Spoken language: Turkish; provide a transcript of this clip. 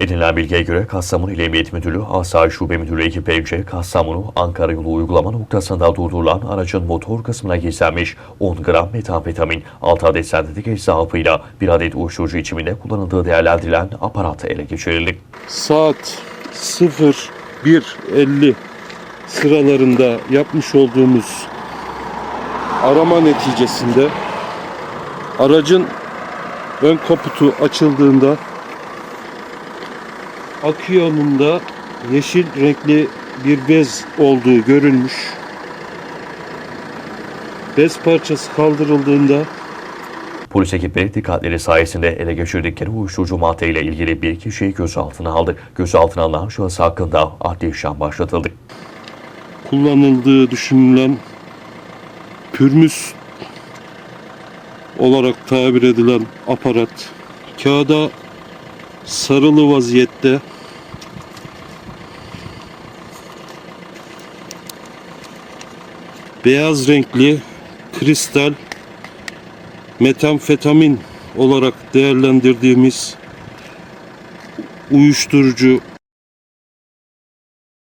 Edinilen bilgiye göre Kastamonu İl Emniyet Müdürlüğü Asayiş Şube Müdürü ekiplerince Kastamonu Ankara yolu uygulama noktasında durdurulan aracın motor kısmına gizlenmiş 10 gram metamfetamin, 6 adet sentetik eşya hapıyla bir adet uyuşturucu içiminde kullanıldığı değerlendirilen aparat ele geçirildi. saat 01.50 sıralarında yapmış olduğumuz arama neticesinde aracın ön kaputu açıldığında akü yanında yeşil renkli bir bez olduğu görülmüş. Bez parçası kaldırıldığında Polis ekipleri dikkatleri sayesinde ele geçirdikleri uyuşturucu maddeyle ilgili bir kişiyi gözaltına aldı. Gözaltına alınan şahıs hakkında adli işlem başlatıldı. kullanıldığı düşünülen pürmüz olarak tabir edilen aparat kağıda sarılı vaziyette. Beyaz renkli kristal metamfetamin olarak değerlendirdiğimiz uyuşturucu